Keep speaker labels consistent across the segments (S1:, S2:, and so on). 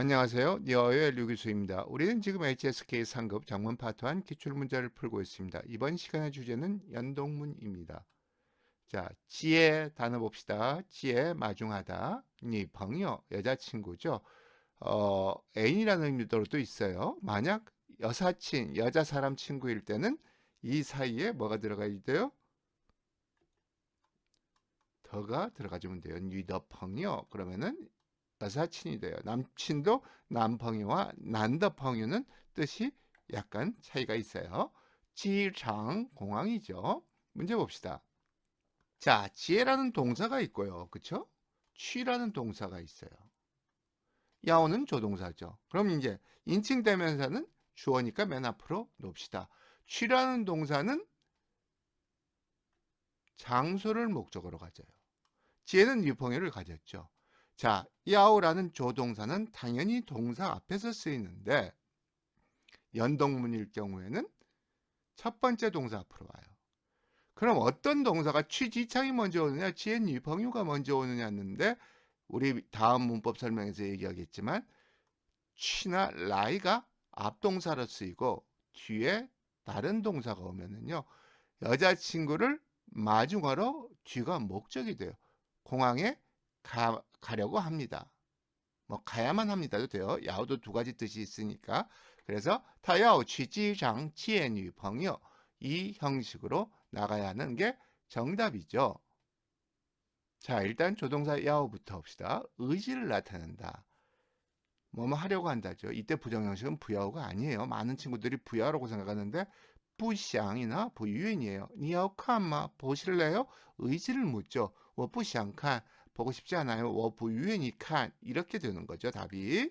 S1: 안녕하세요. 니어의 류기수입니다. 우리는 지금 HSK 상급 장문 파트 1 기출문제를 풀고 있습니다. 이번 시간의 주제는 연동문입니다. 자, 지혜 단어 봅시다. 지혜 마중하다. 니 벙여 여자친구죠. 어, 애인이라는 의미로도 있어요. 만약 여사친, 여자 사람 친구일 때는 이 사이에 뭐가 들어가야 돼요? 더가 들어가주면 돼요. 니더 펑여 그러면은 사친이 돼요. 남친도 남펑이와 난더펑유는 뜻이 약간 차이가 있어요. 지장 공항이죠. 문제 봅시다. 자, 지혜라는 동사가 있고요. 그쵸? 취라는 동사가 있어요. 야오는 조동사죠. 그럼 이제 인칭 대명사는 주어니까 맨 앞으로 놓읍시다. 취라는 동사는 장소를 목적으로 가져요. 지혜는 유펑유를 가졌죠. 자, 야오라는 조동사는 당연히 동사 앞에서 쓰이는데 연동문일 경우에는 첫 번째 동사 앞으로 와요. 그럼 어떤 동사가 취지창이 먼저 오느냐, 지엔 유펑유가 먼저 오느냐는데 우리 다음 문법 설명에서 얘기하겠지만 취나 라이가 앞동사로 쓰이고 뒤에 다른 동사가 오면은요 여자친구를 마중하러 뒤가 목적이 돼요. 공항에 가, 가려고 합니다. 뭐 가야만 합니다도 돼요. 야오도 두 가지 뜻이 있으니까. 그래서 타야오 취지장 치의女 朋友 이 형식으로 나가야 하는 게 정답이죠. 자, 일단 조동사 야오부터 봅시다. 의지를 나타낸다. 뭐뭐 하려고 한다죠. 이때 부정형식은 부야오가 아니에요. 많은 친구들이 부야오라고 생각하는데 부샹이나 부유인이에요. 니야오칸마 보실래요? 의지를 묻죠. 我不想看 보고 싶지 않아요. 워프 유엔이카 이렇게 되는 거죠. 답이.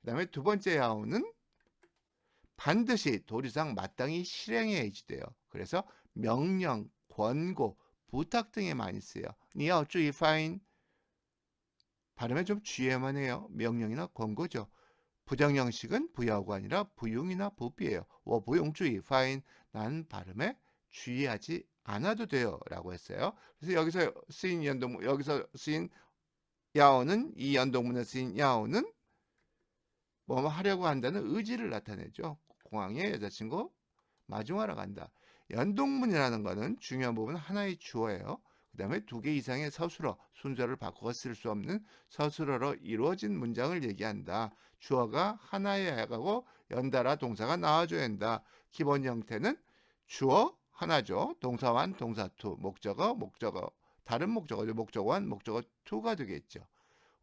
S1: 그 다음에 두 번째 야오는 반드시 도리상 마땅히 실행해야지 돼요. 그래서 명령, 권고, 부탁 등에 많이 쓰여. 니어 주의 파인 발음에 좀 주의해만 해요. 명령이나 권고죠. 부정형식은 부여가 아니라 부용이나 부비예요. 워부용주의 파인 난 발음에 주의하지 않아도 돼요. 라고 했어요. 그래서 여기서 쓰인 연동, 여기서 쓰인 야오는, 이 연동문에 쓰인 야오는 뭐 하려고 한다는 의지를 나타내죠. 공항에 여자친구 마중하러 간다. 연동문이라는 것은 중요한 부분 하나의 주어예요. 그 다음에 두 개 이상의 서술어, 순서를 바꾸어 쓸수 없는 서술어로 이루어진 문장을 얘기한다. 주어가 하나에 해가고 연달아 동사가 나와줘야 한다. 기본 형태는 주어, 하나죠. 동사완, 동사투, 목적어, 목적어, 다른 목적어죠. 목적어완, 목적어 투가 되겠죠.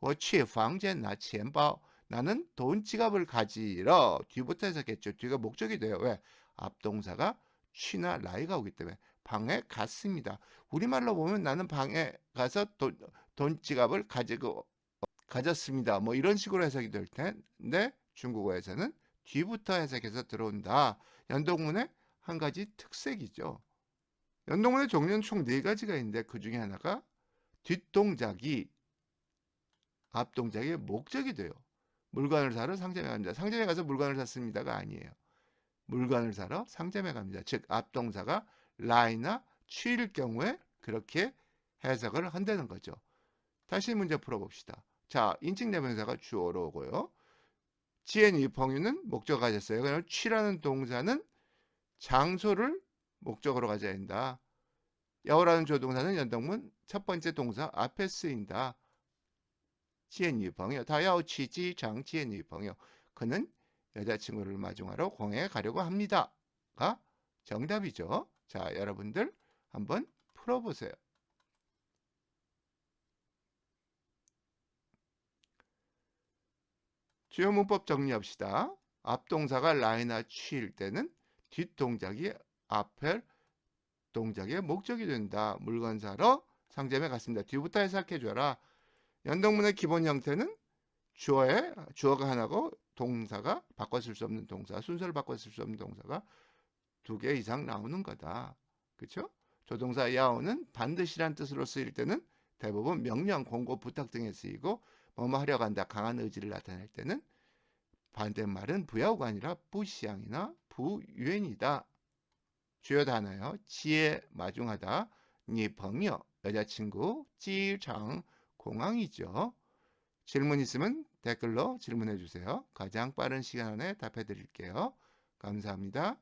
S1: 我去房间拿钱包 나는 돈 지갑을 가지러 뒤부터 해석했죠. 뒤가 목적이 돼요. 왜? 앞동사가 취나 라이가 오기 때문에 방에 갔습니다. 우리말로 보면 나는 방에 가서 돈, 돈 지갑을 가지고 가졌습니다. 뭐 이런 식으로 해석이 될 텐데 중국어에서는 뒤부터 해석해서 들어온다. 연동문에 한 가지 특색이죠. 연동문의 종류는 총 네 가지가 있는데 그 중에 하나가 뒷동작이 앞동작의 목적이 돼요. 물건을 사러 상점에 갑니다. 상점에 가서 물건을 샀습니다가 아니에요. 물건을 사러 상점에 갑니다. 즉 앞동사가 라이나 취일 경우에 그렇게 해석을 한다는 거죠. 다시 문제 풀어봅시다. 자, 인칭 대명사가 주어로 오고요. 지엔 이펑유는 목적 가졌어요. 그럼 취라는 동사는 장소를 목적으로 가져야 한다. 야오라는 조동사는 연동문 첫 번째 동사 앞에 쓰인다. 지엔유 병요 다야오 치지 장 지엔유 병요 그는 여자친구를 마중하러 공항에 가려고 합니다. 가 정답이죠. 자, 여러분들 한번 풀어보세요. 주요 문법 정리합시다. 앞동사가 라이나 취일 때는 뒷동작이 앞에 동작의 목적이 된다. 물건 사러 상점에 갔습니다. 뒤부터 해석해 줘라. 연동문의 기본 형태는 주어에 주어가 하나고 동사가 쓸수 없는 동사, 순서를 쓸수 없는 동사가 두 개 이상 나오는 거다. 그렇죠? 조동사 야오는 반드시란 뜻으로 쓰일 때는 대부분 명령, 공고, 부탁 등에 쓰이고 뭐뭐 하려고 한다 강한 의지를 나타낼 때는 반대말은 부야오가 아니라 부시양이나 부유엔이다. 주요 단어요. 지혜 마중하다. 니朋友 여자친구, 찌장 공항이죠. 질문 있으면 댓글로 질문해 주세요. 가장 빠른 시간 안에 답해 드릴게요. 감사합니다.